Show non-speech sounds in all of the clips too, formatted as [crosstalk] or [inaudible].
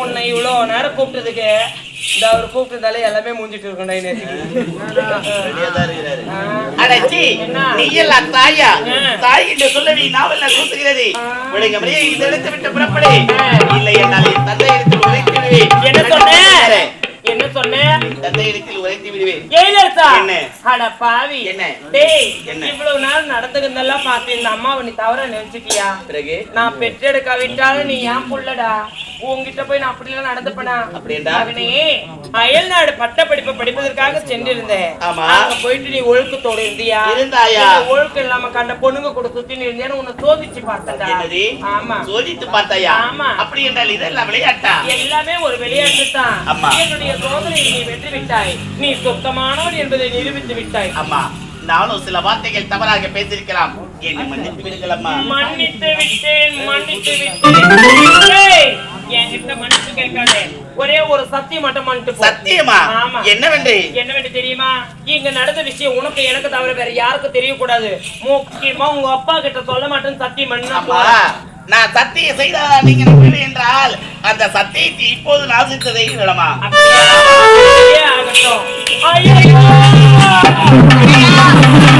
உன்னை இவ்வளோ நேரம் கூப்பிட்டதுக்கு இந்த அவர் கூப்பிட்டதாலே எல்லாமே மூஞ்சிட்டு இருக்கண்டா. அடச்சி? நீ எல்லாம் தாயா. தாய் என்று சொல்லி நாவல் நான் கூசுகிறது ஆ. விடுங்க மரியை இது எடுத்து விட்டு புறப்படு இல்லை என்னால் என் தந்தை என்ன சொன்ன என்ன சொன்ன? தந்தை இடத்தில் உரைத்து விடுவேன். ஜெயலலிதா என்ன? அட பாவி. என்ன? டேய்? இவ்வளவு நாள் நடந்துக்கிறதெல்லாம் பார்த்து இந்த அம்மாவை நீ தவற நினைச்சிட்டியா பிறகு? நான் பெற்றெடுக்க விட்டாலும் நீ ஏன் புள்ளடா? உன்கிட்ட போய் நான் அப்படிலாம் நடந்துப்பனா? அப்படியேண்டா? அவனே அயல்நாடு பட்ட படிப்பு படிப்பதற்காக சென்றிருந்தேன். ஆமா. அங்க போயிட்டு நீ ஒழுக்கத்தோட இருந்தியா? இருந்தாயா? ஒழுக்கம் இல்லாம கண்ட பொண்ணுங்க கூட சுத்தி இருந்தியான்னு உன்னை சோதிச்சு என்னது? ஆமா. சோதித்து பார்த்தாயா? ஆமா. அப்படி என்றால் இதெல்லாம் விளையாட்டா? எல்லாமே ஒரு விளையாட்டு தான். ஆமா. என்னுடைய சோதனையை நீ வெற்றி விட்டாய் நீ சுத்தமானவன் என்பதை நிரூபித்து விட்டாய். அம்மா நானும் சில வார்த்தைகள் தவறாக பேசியிருக்கலாம். என்னை மன்னித்து விடுங்கள் அம்மா. மன்னித்து விட்டேன் மன்னித்து விட்டேன் ஏய், என்கிட்ட மன்னிப்பு கேட்காதே ஒரு சத்தியம். சத்தியமா? ஆமா. என்னவென்று? என்னவென்று தெரியுமா? இங்க நடந்த விஷயம் உனக்கு எனக்கு தவிர வேற யாருக்கும் தெரியக்கூடாது. முக்கியமா உங்க அப்பா கிட்ட சொல்ல மாட்டேன்னு சத்தியம் பண்ணா நான் சத்தியம் செய்ததா நீங்க நம்புவீர்கள் என்றால் அந்த சத்தியத்தை இப்போது நாசித்ததை விடமா? அப்படியே? ஆகட்டும். ஐயையோ! ஐயா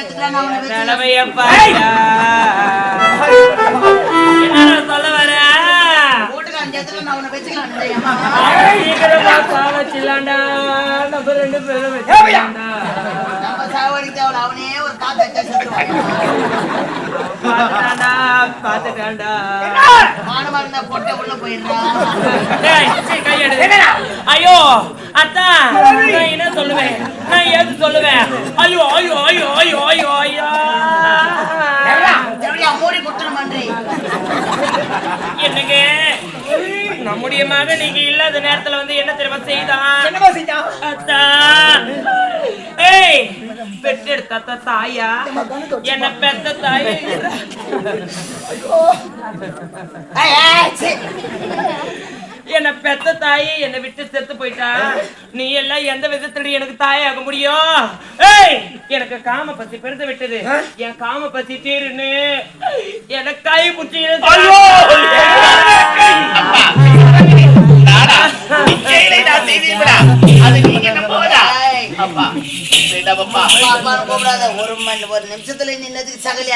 நிலைமைய. என்ன சொல்ல அம்மா. சீக்கிரமா சாவச்சிடலாம்டா. நம்ம ரெண்டு பேரும் அவனே ஒரு பொட்டை உள்ள போயிடுறான். ஐயோ! அத்தா நான் என்ன சொல்லுவேன்? நான் எது சொல்லுவேன்? ஐயோ ஐயோ ஐயோ ஐயோ ஐயோ ஐயோ. என்னங்க? நம்முடைய மகன் நீங்க இல்லாத நேரத்துல வந்து என்ன தெரியுமா செய்தான்? அத்தா. ஏய் பெற்றெடுத்த தாயா? என்ன பெத்த தாய். என்ன பெத்த தாயே என்னை விட்டு செத்து போயிட்டா? நீ எல்லாம் எந்த விதத்துல எனக்கு தாயாக முடியும் ஏய் எனக்கு காம பசி பெருத்து விட்டது. என் காம பசி தீருன்னு எனக்கு கை கூப்பிடாத. ஒரு மணி ஒரு நிமிஷத்துல நின்னதுக்கு சகலி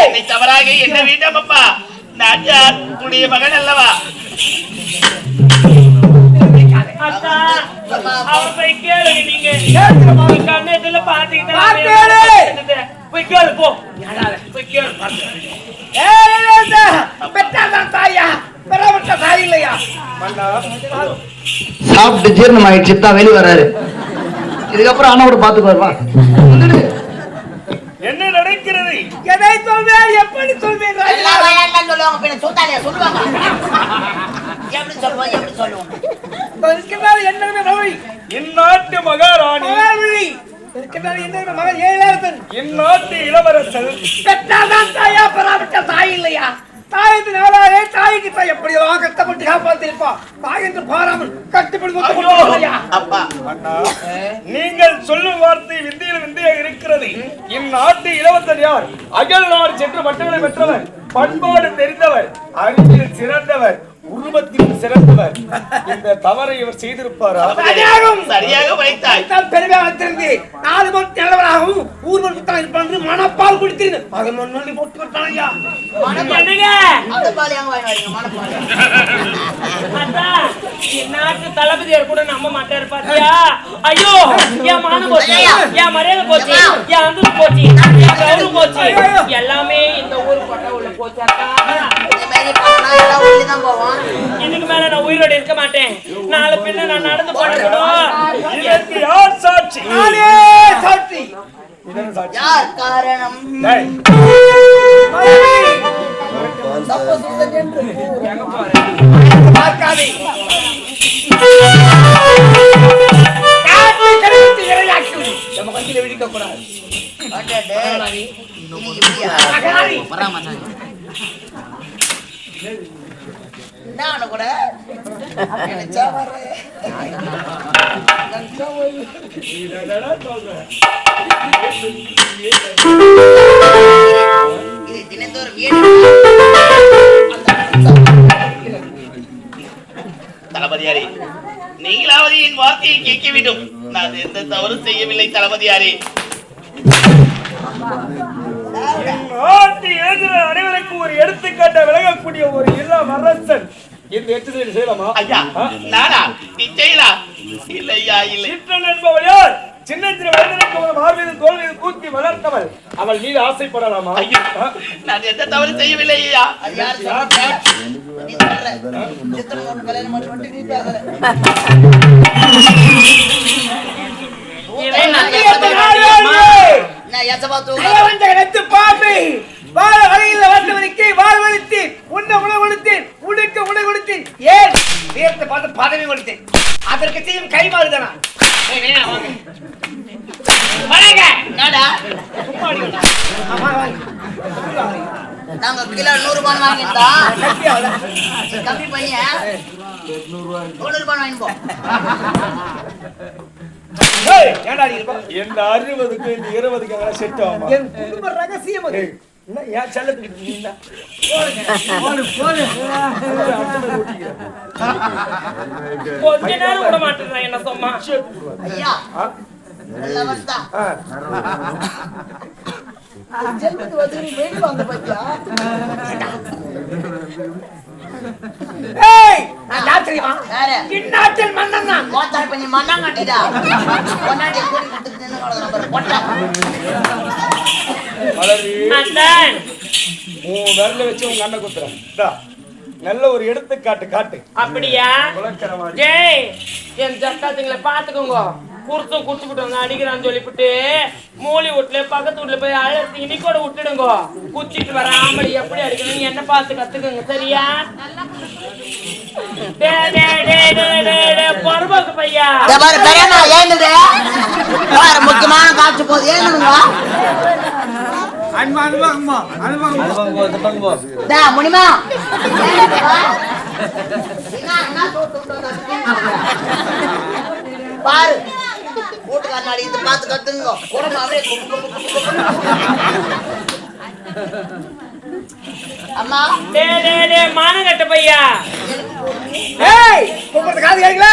என்னை தவறாக என்ன வேண்டாம் அப்பா நான் யார் உடைய மகன் அல்லவா? போய் கேளுங்க. நீங்க கண்ணு இதுல பாத்துக்கிட்டு போய் கேளு போ. போய் கேளு சாப்பிட்டு ஜீரணம் ஆயிடுச்சு தான் வெளியே வராரு இதுக்கப்புறம் அண்ணா கூட பாத்துக்குவாரு வா வந்துடு. என்ன நடக்கிறது எதை சொல்வேன் எப்படி சொல்வேன் ராஜா? எல்லா வயல்லாம் சொல்லுவாங்க பின்ன சுத்தாலியா சொல்லுவாங்க. எப்படி சொல்லுவோம் எப்படி சொல்லுவோம்? இருக்கிறார் என்ன ரவி இந்நாட்டு மகாராணி. மகாவழி இருக்கிறார் என்ன மகன் ஏழாயிரத்தன் இந்நாட்டு இளவரசர். பெற்றாதான் தாயா பெறாவிட்ட தாய் இல்லையா? தாய் என்று நாளாலே தாய்க்கு தாய் எப்படியோ கஷ்டப்பட்டு காப்பாத்திருப்பா? தாய் என்று பாராமல் கட்டுப்படி அப்பா. அண்ணா நீங்கள் சொல்லும் வார்த்தை விந்தியில் விந்தையாக இருக்கிறது. இந்நாட்டு இளவரசர் யார்? அகல் நாடு சென்று பட்டங்களை பெற்றவர் பண்பாடு தெரிந்தவர் அறிவில் சிறந்தவர். உருவத்தில் சிறந்தவர் இந்த தவறை இவர் செய்திருப்பாரா. சரியாக வைத்தாய். தான் பெருமையா வச்சிருந்து நாலு மணி நல்லவனாகவும் ஊர் மணி தான் இருப்பான் என்று மனப்பால் குடித்திருந்து. அதை மண்ணி போட்டு விட்டான் ஐயா. என்னங்க அந்த பால் எங்க வாங்கி வரீங்க மனப்பால். அதான், இந்நாட்டு தளபதியார் கூட நம்ப மாட்டாரு பாத்தியா? ஐயோ என் மானம் போச்சு. என் மரியாதை போச்சு. என் அந்தஸ்து போச்சு. என் கௌரவம் போச்சு. எல்லாமே இந்த ஊர் கொட்டை உள்ள போச்சு பண்ணா எல்லாம் உள்ளே தான் போவோம். இதுக்கு மேல நான் உயிரோட இருக்க மாட்டேன். நாலு பின்ன நான் நடந்து போடணும் இதற்கு யார் சாட்சி? நானே சாட்சி. யார் காரணம். பார்க்காதே. நம்ம கண்ணில விழிக்க கூடாது என்ன ஆன கூட நினைச்சா. இது தினந்தோறும் தளபதியாரே நீங்களாவது என் வார்த்தையை கேட்க வேண்டும். நான் எந்த தவறு செய்யவில்லை தளபதியாரே. நாட்டு இளைஞர் அனைவருக்கும் ஒரு எடுத்துக்காட்ட விளங்கக்கூடிய ஒரு இளம் அரசன். இந்த எச்சரிக்கை செய்யலாமா? ஐயா? நானா? நிச்சயலா இல்லையா இல்லை. சிற்றன் என்பவள் யார் சின்ன சின்ன வயதிற்கு ஒரு மார்பீது தோல் மீது தூக்கி வளர்த்தவள். அவள் மீது ஆசைப்படலாமா? ஐயோ? நான் எந்த தவறு செய்யவில்லை ஐயா. அது யார் சொல்ற? நீ சொல்ற. என்ன வாழ வழியில் வந்தவனுக்கு வாழ்வழித்து உண்ண உணவு கொடுத்தேன் உடுக்க உணவு கொடுத்தேன் ஏன் வீரத்தை பார்த்து பதவி கொடுத்தேன் அதற்கு செய்யும்? ஆமா, வாங்க. நாங்க கிலோ நூறு ரூபாய் வாங்கிட்டா கட்டியாவதா? கம்மி பண்ணி நூறு ரூபாய் வாங்கி போ ஏய், ஏன்டா நீ இருப்ப? இந்த அறுபதுக்கு இந்த இருபதுக்கு செட் ஆகுமா என் குடும்ப ரகசியம் அது. என்ன ஏன் செல்லத்துக்கு நீ என்ன? கொஞ்ச நேரம் விட மாட்டேன் என்ன சொன்னா ஐயா. ஜென்மத்து வந்து. வந்த பத்தியா? ஏய், நான் தெரியுமா? மன்னன் பண்ணி மண்ணாங்கட்டிடா நின்னு பொட்டை. உன் விரல வச்சு உங்க அண்ணன் குத்துறேன். நல்ல ஒரு எடுத்துக்காட்டு காட்டு. அப்படியா? ஜெய் என் ஜக்காத்துங்களை பாத்துக்கோங்க குறுத்தும் குடிச்சுக்கிட்டு வந்து அடிக்கிறான்னு சொல்லிவிட்டு மூலி வீட்டுல பக்கத்து வீட்டுல போய் அழைச்சி இன்னைக்கோட விட்டுடுங்க. குச்சிட்டு வர ஆம்பளை எப்படி அடிக்கணும்னு என்ன பார்த்து கத்துக்கோங்க சரியா? டே டே டே டே டே டே பொறுப்பாக்கு பையா. முக்கியமான காட்சி போகுது டா, முனிமா ஏங்குதுப்பா. என்ன, என்ன தூட்டு பாரு கூட்டு அடி இதை பார்த்து கத்துங்க உடம்பு அப்படியே அம்மா டே டே டே மானங்கட்ட பையா ஏய், கூப்பிடுறது காது கேட்கல?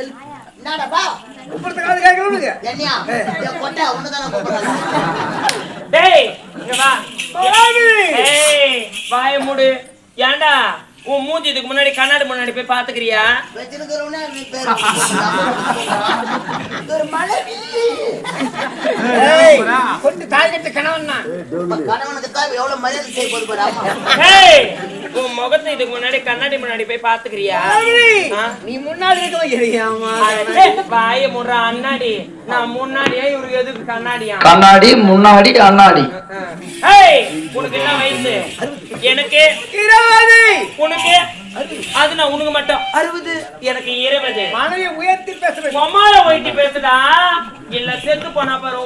என்னடாப்பா கூப்பிடுறது காது கேட்கல உனக்கு? என்னையா என் கொட்டை ஒண்ணுதானே கூப்பிடுறாங்க? டேய் இங்க வா. பராமரி. ஏய் வாய மூடு. ஏன்டா உன் மூஞ்சி இதுக்கு முன்னாடி கண்ணாடி முன்னாடி போய் பாத்துக்கிறியா கொண்டு தாய் கட்டு கணவன். கணவனுக்கு தான் எவ்வளவு மரியாதை செய்ய போது உன் முகத்தை இதுக்கு முன்னாடி கண்ணாடி முன்னாடி போய் பாத்துக்கிறியா? நீ முன்னாடி இருக்க வைக்கிறியாமா வாய அண்ணாடி. நான் முன்னாடியா இவருக்கு எதுக்கு கண்ணாடியா? கண்ணாடி முன்னாடி அண்ணாடி ஏய் உனக்கு என்ன வயசு? எனக்கு இருபது! உனக்கு? அது நான் உனக்கு மட்டும். அறுபது! எனக்கு இருபது. மனைவி உயர்த்தி பேச வேண்டும் பொம்மால போயிட்டு பேசுடா. இல்ல செத்து போனா பாரு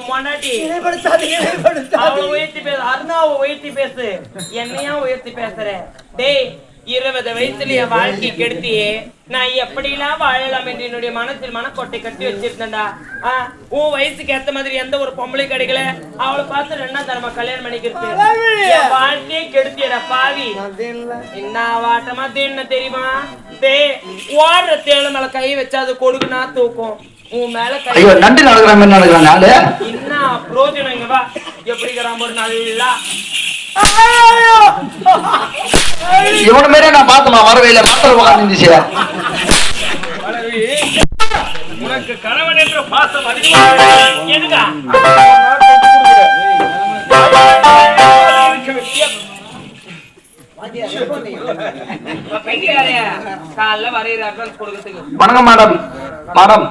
அவளை உயர்த்தி பேசு அருணாவை உயர்த்தி பேசு. என்னையா உயர்த்தி பேசுற? டேய் இருபது வயசுல என் வாழ்க்கை கெடுத்தியே. நான் எப்படிலாம் வாழலாம் என்று என்னுடைய மனசில் மனக்கோட்டை கட்டி வச்சிருந்தேன்டா. ஆ, உன் வயசுக்கு ஏத்த மாதிரி எந்த ஒரு பொம்பளை கிடைக்கல. அவளை பார்த்து ரெண்டா தரமா கல்யாணம் பண்ணிக்கிறது என் வாழ்க்கையே கெடுத்தியடா பாவி. என்ன வாட்டமா தேன்னு தெரியுமா? தே ஓடுற தேள மேல கை வச்சா அது கொடுக்குனா தூக்கும். உன் மேல கை நண்டு என்ன பிரோஜனம் இங்க வா. எப்படி ஒரு நல்லா [laughs] இவன மாதிரியே நான் பார்த்தமா வரவே இல்லை மாத்திர உட்காந்துருந்துச்சு மனைவி, உனக்கு கணவன் என்ற பாசம் அதிகமாக வணக்கம் மேடம். மேடம்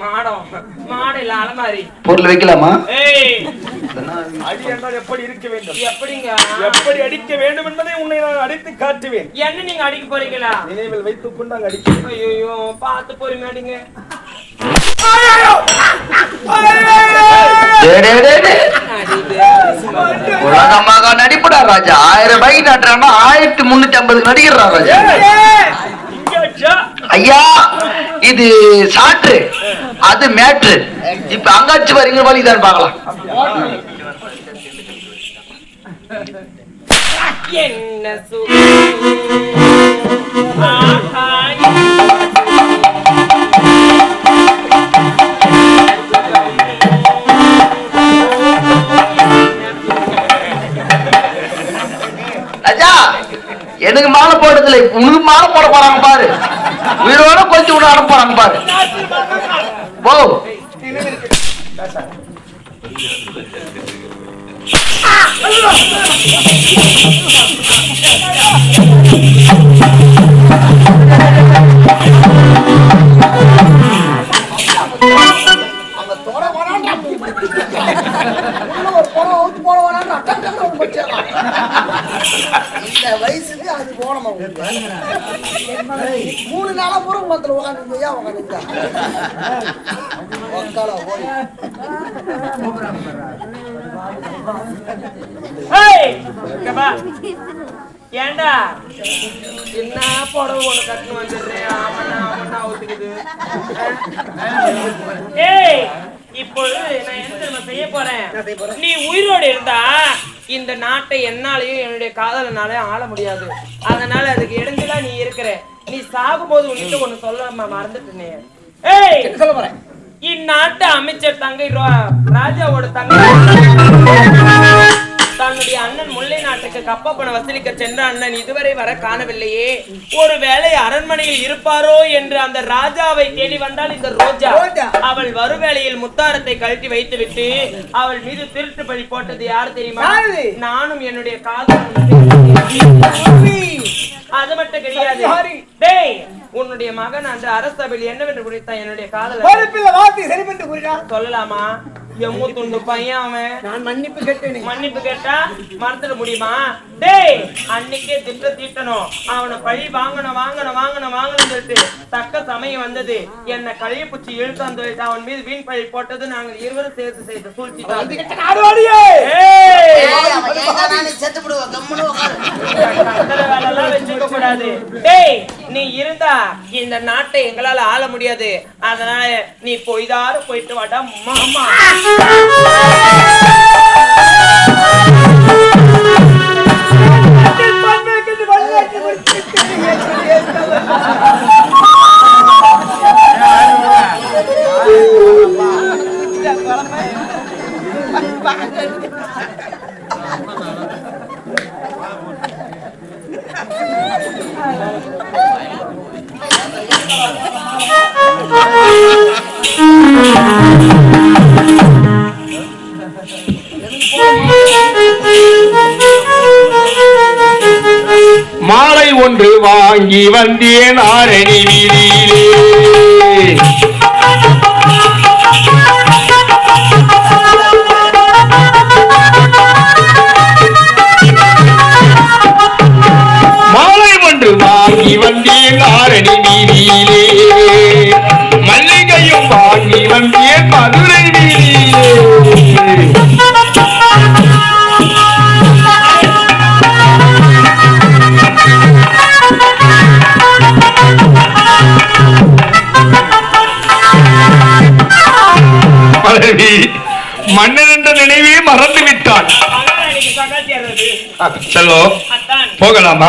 மாடம். மாடு இல்ல அலமாரி. பொருள் வைக்கலாமா? ஏய் அடி எப்படி இருக்க வேண்டும்? எப்படிங்க? எப்படி அடிக்க வேண்டும் என்பதை உன்னை நான் அடித்து காட்டுவேன். என்ன நீங்க அடிக்க போறீங்களா? நினைவில் வைத்துக் கொண்டு அங்கு ஐயோ பார்த்து பொறுமை அடிங்க. உலகமாக நடிப்புடா ராஜா. ஆயிரம் ரூபாய்க்கு நட்டுறான்னா ஆயிரத்தி முன்னூத்தி ஐம்பதுக்கு நடிக்கிறா ராஜா. ஐயா இது சாற்று. அது மேட்ரு இப்ப அங்காச்சு வரீங்க வழி தான் பார்க்கலாம். என்ன எனக்கு மாலை போடுறதுல உனக்கு மாலை போட போறாங்க பாரு. உயிரோட கொஞ்சம் விட அனுப்ப போறாங்க பாரு. ஓ அங்க தொட வேணாம்டா. இந்த வயசுக்கு அது போனமா மூணு நாளா பூரம் மரத்துல உட்காந்து ஏன் உக்கால. ஏன்டா என்ன புடவை ஒண்ணு கட்டணும் வந்துடுறேன் ஆமண்ணா ஆமண்ணா ஒத்துக்குது ஏய் இப்பொழுது நான் என்ன தெரியுமா செய்ய போறேன்? நீ உயிரோடு இருந்தா இந்த நாட்டை என்னாலையும் என்னுடைய காதலனாலையும் ஆள முடியாது. அதனால அதுக்கு இடைஞ்சலா நீ இருக்கிற. நீ சாகும்போது உன்கிட்ட ஒண்ணு சொல்ல மறந்துட்டேனே. ஏய்! சொல்ல போறேன்? இந்நாட்டு அமைச்சர் தங்கை ராஜாவோட தங்கை. தன்னுடைய அண்ணன் முல்லை நாட்டுக்கு கப்ப பணம் வசூலிக்க சென்ற அண்ணன் இதுவரை வர காணவில்லையே. ஒருவேளை அரண்மனையில் இருப்பாரோ என்று அந்த ராஜாவை தேடி வந்தால் இந்த ரோஜா. அவள் வருவேளையில் முத்தாரத்தை கழட்டி வைத்துவிட்டு அவள் மீது திருட்டு பழி போட்டது யார் தெரியுமா? நானும் என்னுடைய காதலும் அது மட்டும் கிடையாது. உன்னுடைய மகன் அந்த அரசபையில் என்னவென்று குறித்தான் என்னுடைய காதல? சொல்லலாமா? எம்மு துண்டு பையன் அவன். நான் மன்னிப்பு கேட்டேன். மன்னிப்பு கேட்டா மறந்துட முடியுமா? டேய் அன்னைக்கே திட்ட தீட்டணும். அவனை பழி வாங்கணும் வாங்கணும் வாங்கணும் வாங்கணும் சொல்லிட்டு தக்க சமயம் வந்தது. என்ன கழிய பூச்சி வைத்து அவன் மீது வீண் பழி போட்டது நாங்கள் இருவரும் சேர்த்து செய்த சூழ்ச்சி வச்சுக்க கூடாது. டேய் நீ இருந்தா இந்த நாட்டை எங்களால ஆள முடியாது. அதனால நீ பொய்தாரு போயிட்டு வாடா மாமா. மாலை வாங்கி வந்தேன் ஆரணி வீதியிலே. மாலை ஒன்று வாங்கி வந்தேன் ஆரணி வீதியிலே. சரி மன்னன் என்ற நினைவே மறந்து விட்டான். செல்வம். போகலாமா?